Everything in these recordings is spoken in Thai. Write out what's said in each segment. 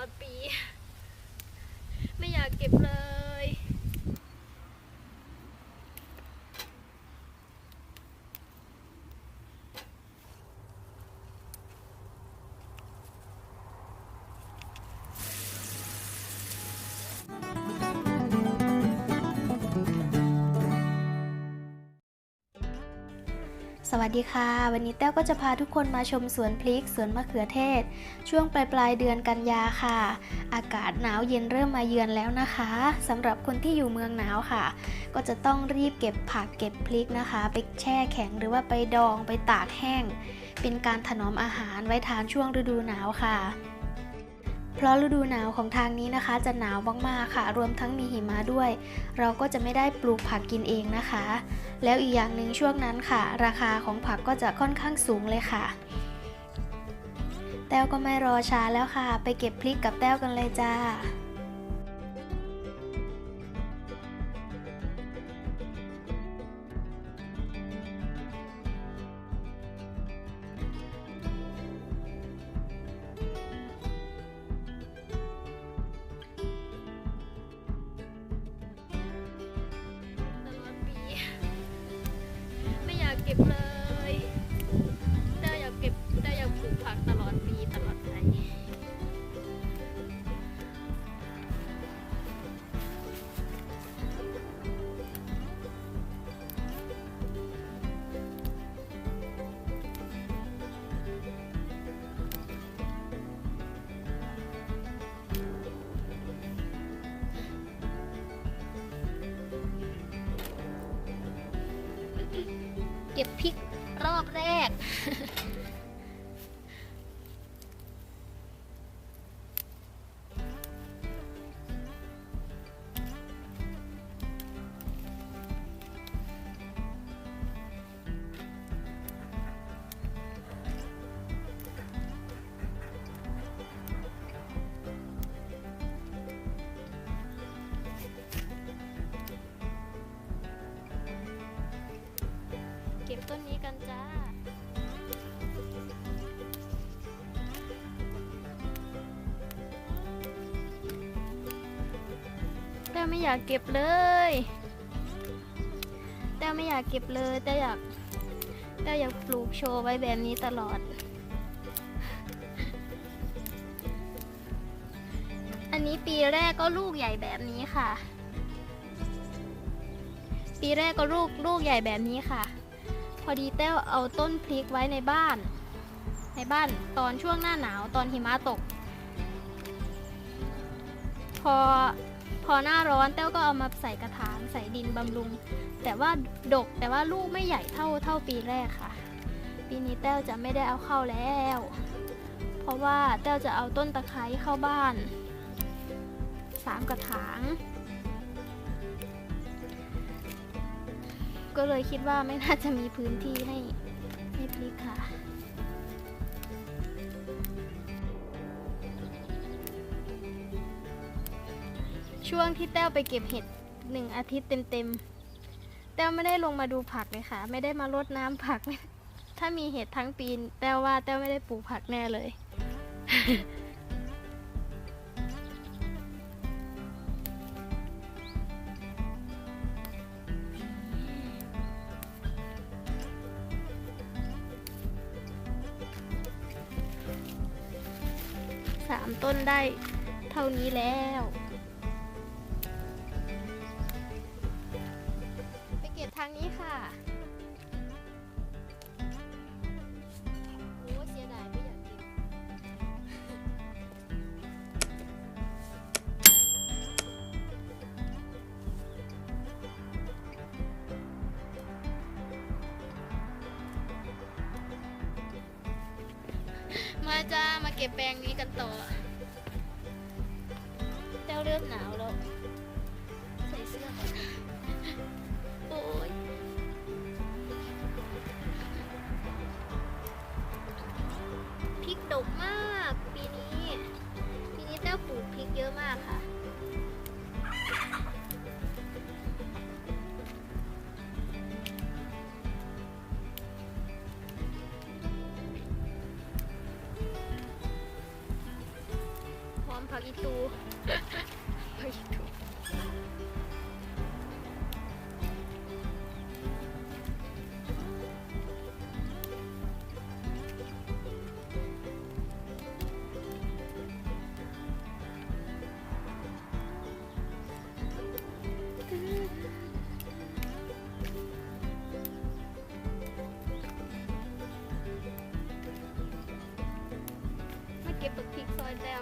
อดปี ไม่อยากเก็บเลย สวัสดีค่ะ วันนี้แต้วก็จะพาทุกคนมาชมสวนพริกสวนมะเขือเทศ ช่วงปลายปลายเดือนกันยาค่ะ อากาศหนาวเย็นเริ่มมาเยือนแล้วนะคะสำหรับคนที่อยู่เมืองหนาวค่ะ ก็จะต้องรีบเก็บผักเก็บพริกนะคะ ไปแช่แข็งหรือว่าไปดองไปตากแห้ง เป็นการถนอมอาหารไว้ทานช่วงฤดูหนาวค่ะ เพราะฤดูหนาวของทางนี้นะคะ จะหนาวมากๆค่ะ รวมทั้งมีหิมะด้วย เราก็จะไม่ได้ปลูกผักกินเองนะคะ แล้วอีกอย่างหนึ่งช่วงนั้นค่ะ ราคาของผักก็จะค่อนข้างสูงเลยค่ะ แต้วก็ไม่รอช้าแล้วค่ะ ไปเก็บพริกกับแต้วกันเลยจ้า เก็บเล เก็บพริกรอบแรก ต้นนี้กันจ้าแต่ไม่อยากเก็บเลย แต่ไม่อยากเก็บเลย แต่อยาก แต่อยากปลูกโชว์ไว้แบบนี้ตลอด อันนี้ปีแรกก็ลูกใหญ่แบบนี้ค่ะ ปีแรกก็ลูกลูกใหญ่แบบนี้ค่ะ พอดีแต้วเอาต้นพริกไว้ในบ้าน ในบ้านตอนช่วงหน้าหนาวตอนหิมะตก พอพอหน้าร้อนแต้วก็เอามาใส่กระถางใส่ดินบำรุง แต่ว่าดกแต่ว่าลูกไม่ใหญ่เท่าเท่าปีแรกค่ะ ปีนี้แต้วจะไม่ได้เอาเข้าแล้ว เพราะว่าแต้วจะเอาต้นตะไคร้เข้าบ้านสามกระถาง ก็เลยคิดว่าไม่น่าจะมีพื้นที่ให้ให้พลิกค่ะ ช่วงที่แต้วไปเก็บเห็ดหนึ่งอาทิตย์เต็มๆ แต้วไม่ได้ลงมาดูผักเลยค่ะ ไม่ได้มารดน้ำผัก ถ้ามีเห็ดทั้งปีแต้วว่าแต้วไม่ได้ปลูกผักแน่เลย ต้นได้เท่านี้แล้วไปเก็บทางนี้ค่ะโอ้เสียดายไม่อยากเก็บมาจ้ามาเก็บแปลงนี้กันต่อ เริ่มหนาวแล้ว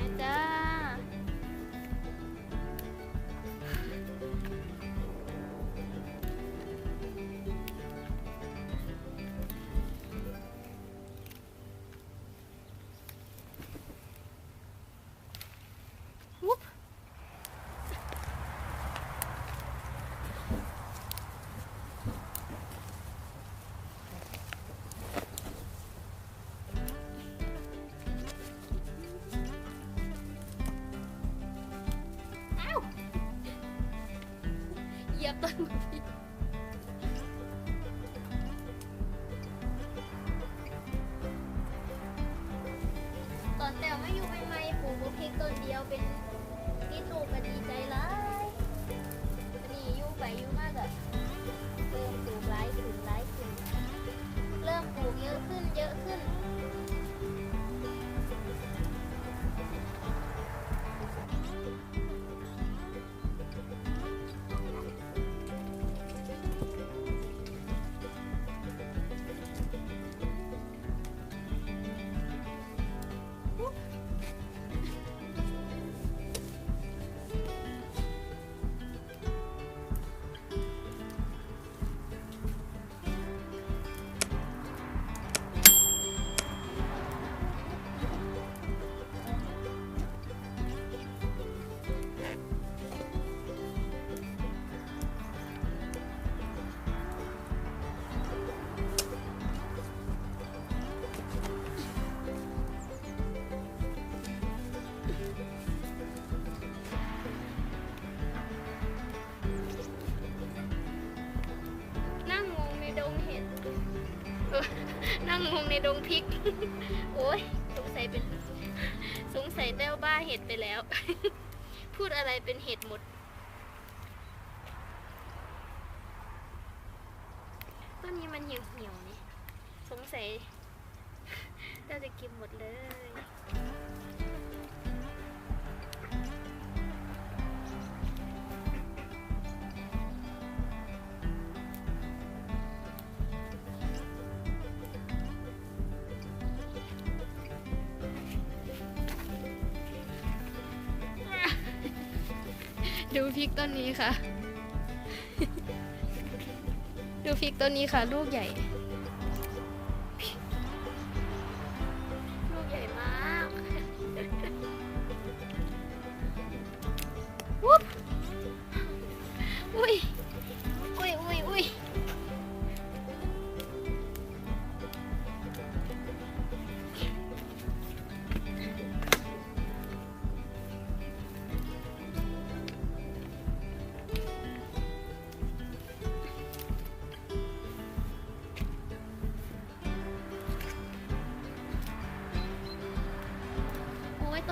ริ เหยียบ ดงพริก โอ้ยสงสัยเป็น สงสัยแต้วบ้าเห็ดไปแล้ว พูดอะไรเป็นเห็ดหมด ต้นนี้มันเหี่ยวเหี่ยวๆนี่ สงสัยเราจะกินหมดเลย ดูพริกต้นนี้ค่ะ ดูพริกต้นนี้ค่ะ ลูกใหญ่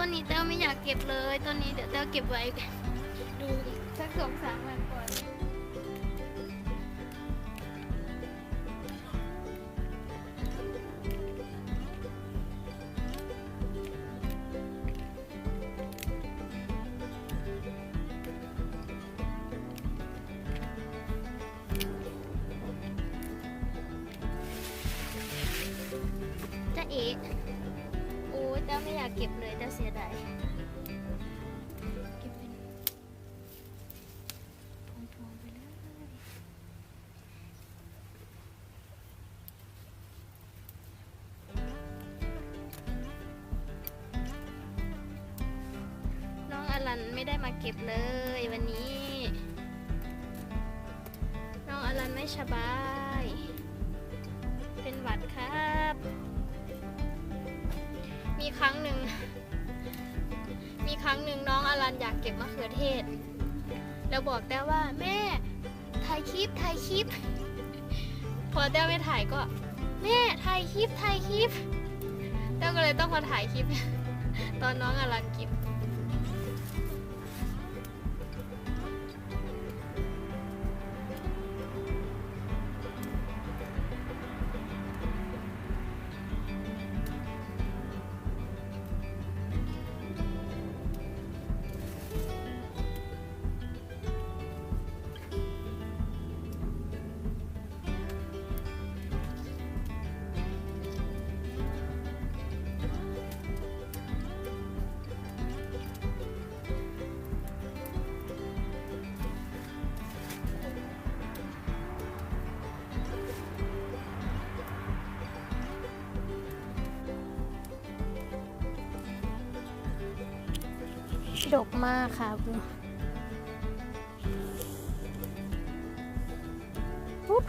นนี้เต้าไม่อยากเก็บเลยต้นนี้เดี๋ยวเต้าเก็บไว้ดูอีกสักสองสามวันก่อนจะเอกโอ้ยเต้า ไม่อยากเก็บเลยเต้าเสียดายเก็บเป็นพวงๆไปเลยน้องอลันไม่ได้มาเก็บเลยวันนี้ น้องอลันไม่สบาย รั้งหนึ่งน้องอลันอยากเก็บมะเขือเทศ แล้วบอกแต้วว่าแม่ถ่ายคลิปถ่ายคลิป พอแต้วไม่ถ่ายก็ แม่ถ่ายคลิปถ่ายคลิปแต้วก็เลยต้องมาถ่ายคลิป ตอนน้องอลันกิน ดกมากค่ะบูปุ๊บ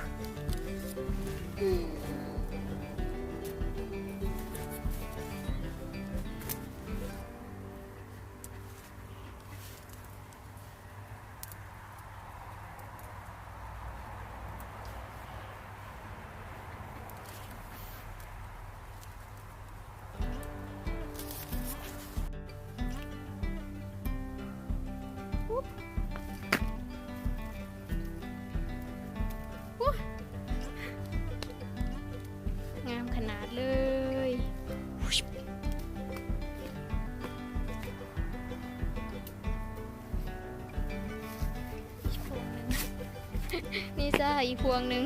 จ้าอีกพวงหนึ่ง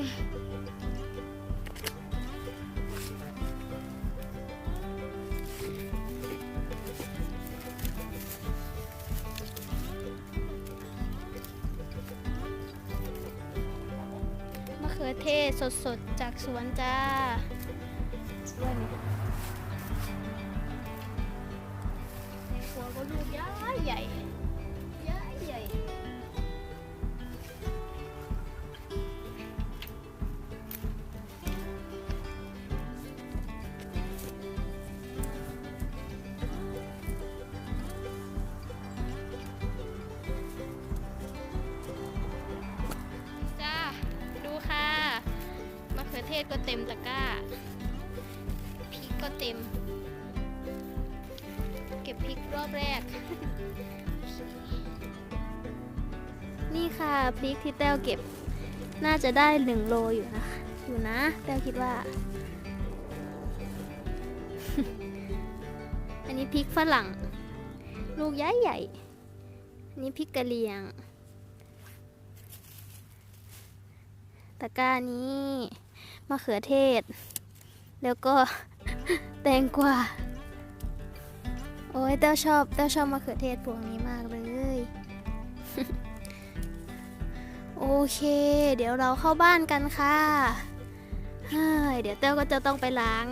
มะเขือเทศสดๆ จากสวนจ้า ศก็เต็มตะกร้าพริกก็เต็ม เก็บพริกรอบแรก นี่ค่ะพริกที่แต้วเก็บน่าจะได้หนึ่งโลอยู่นะอยู่นะแต้วคิดว่า อันนี้พริกฝรั่ง ลูกใหญ่ใหญ่อันนี้พริกกะเหรี่ยงตะกร้านี้ มะเขือเทศ แล้วก็แตงกวาโอ้ยเต้าชอบเต้าชอบมะเขือเทศพวงนี้มากเลย โอเค เดี๋ยวเราเข้าบ้านกันค่ะเฮ้ยเดี๋ยวเต้าก็จะต้องไปล้าง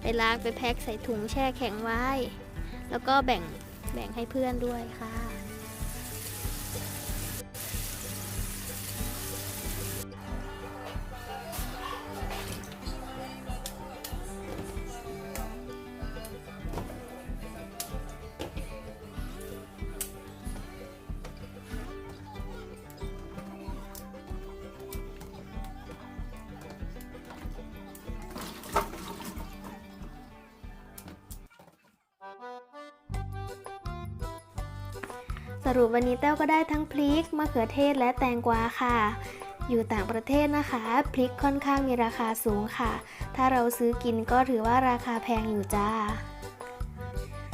ไปล้างไปแพ็คใส่ถุงแช่แข็งไว้ แล้วก็แบ่งแบ่งให้เพื่อนด้วยค่ะ รุปวันนี้แต้วก็ได้ทั้งพริกมะเขือเทศและแตงกวาค่ะ อยู่ต่างประเทศนะคะ พริกค่อนข้างมีราคาสูงค่ะ ถ้าเราซื้อกินก็ถือว่าราคาแพงอยู่จ้า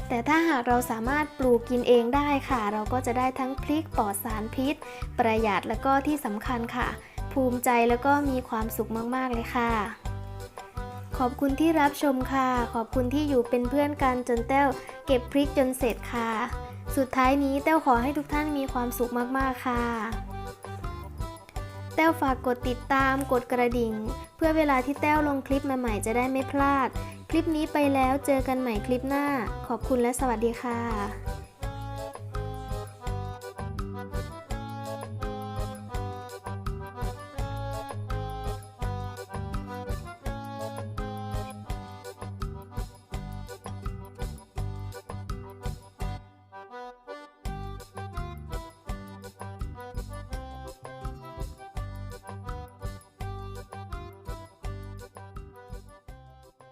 แต่ถ้าหากเราสามารถปลูกกินเองได้ค่ะ เราก็จะได้ทั้งพริกปลอดสารพิษ ประหยัดแล้วก็ที่สำคัญค่ะ ภูมิใจแล้วก็มีความสุขมากๆเลยค่ะขอบคุณที่รับชมค่ะ ขอบคุณที่อยู่เป็นเพื่อนกันจนแต้ว เก็บพริกจนเสร็จค่ะ สุดท้ายนี้แต้วขอให้ทุกท่านมีความสุขมากๆค่ะแต้วฝากกดติดตามกดกระดิ่ง เพื่อเวลาที่แต้วลงคลิปใหม่ๆจะได้ไม่พลาด คลิปนี้ไปแล้วเจอกันใหม่คลิปหน้า ขอบคุณและสวัสดีค่ะ